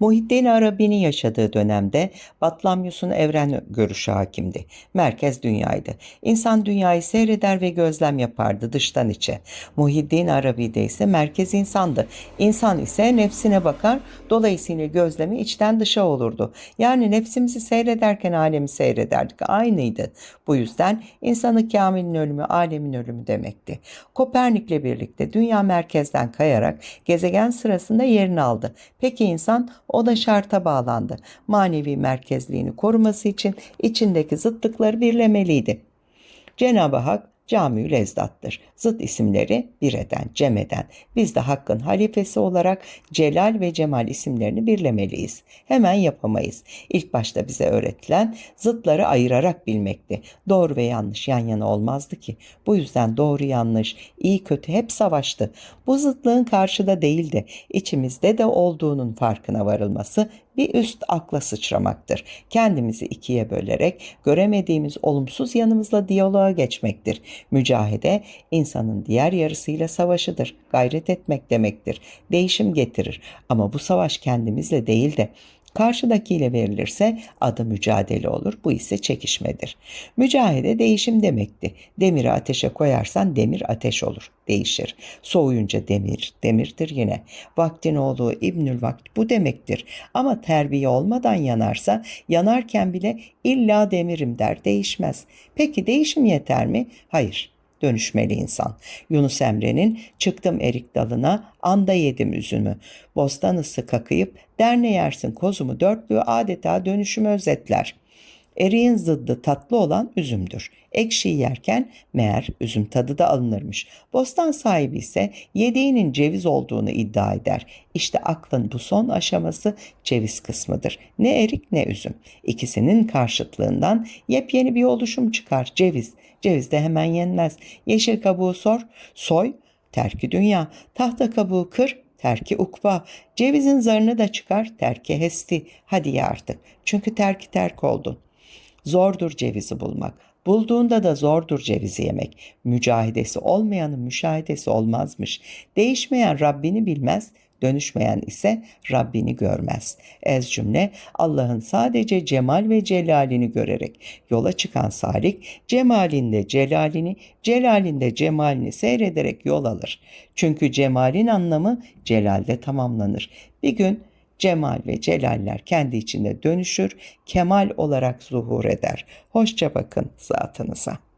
Muhittin Arabi'nin yaşadığı dönemde Batlamyus'un evren görüşü hakimdi. Merkez dünyaydı. İnsan dünyayı seyreder ve gözlem yapardı dıştan içe. Muhyiddin Arabi'de ise merkez insandı. İnsan ise nefsine bakar, dolayısıyla gözlemi içten dışa olurdu. Yani nefsimizi seyrederken alemi seyrederdik. Aynıydı. Bu yüzden insanı kamilin ölümü, alemin ölümü demekti. Kopernik'le birlikte dünya merkezden kayarak gezegen sırasında yerini aldı. Peki insan o da şarta bağlandı. Manevi merkezliğini koruması için içindeki zıtlıkları birlemeliydi. Cenab-ı Hak Camiül Ezdat'tır. Zıt isimleri bir eden, cem eden. Biz de Hakk'ın halifesi olarak Celal ve Cemal isimlerini birlemeliyiz. Hemen yapamayız. İlk başta bize öğretilen zıtları ayırarak bilmekti. Doğru ve yanlış yan yana olmazdı ki. Bu yüzden doğru yanlış, iyi kötü hep savaştı. Bu zıtlığın karşıda değil de içimizde de olduğunun farkına varılması bir üst akla sıçramaktır. Kendimizi ikiye bölerek göremediğimiz olumsuz yanımızla diyaloğa geçmektir. Mücahede insanın diğer yarısıyla savaşıdır. Gayret etmek demektir. Değişim getirir. Ama bu savaş kendimizle değil de Karşıdakiyle verilirse adı mücadele olur. Bu ise çekişmedir. Mücahede değişim demekti. Demiri ateşe koyarsan demir ateş olur. Değişir. Soğuyunca demir, demirdir yine. Vaktin oğlu İbnül Vakt bu demektir. Ama terbiye olmadan yanarsa yanarken bile illa demirim der değişmez. Peki değişim yeter mi? Hayır dönüşmeli insan. Yunus Emre'nin çıktım erik dalına anda yedim üzümü. Bostan ısı kakayıp derne yersin kozumu dörtlüğü adeta dönüşümü özetler. Eriğin zıddı tatlı olan üzümdür. Ekşiyi yerken meğer üzüm tadı da alınırmış. Bostan sahibi ise yediğinin ceviz olduğunu iddia eder. İşte aklın bu son aşaması ceviz kısmıdır. Ne erik ne üzüm. İkisinin karşıtlığından yepyeni bir oluşum çıkar ceviz. Ceviz de hemen yenmez. Yeşil kabuğu sor, soy, terki dünya. Tahta kabuğu kır, terki ukba. Cevizin zarını da çıkar, terki hesti. Hadi ya artık. Çünkü terki terk oldun. Zordur cevizi bulmak. Bulduğunda da zordur cevizi yemek. Mücahidesi olmayanın müşahidesi olmazmış. Değişmeyen Rabbini bilmez, dönüşmeyen ise Rabbini görmez. Ez cümle Allah'ın sadece cemal ve celalini görerek yola çıkan salik cemalinde celalini, celalinde cemalini seyrederek yol alır. Çünkü cemalin anlamı celalde tamamlanır. Bir gün cemal ve celaller kendi içinde dönüşür, kemal olarak zuhur eder. Hoşça bakın zatınıza.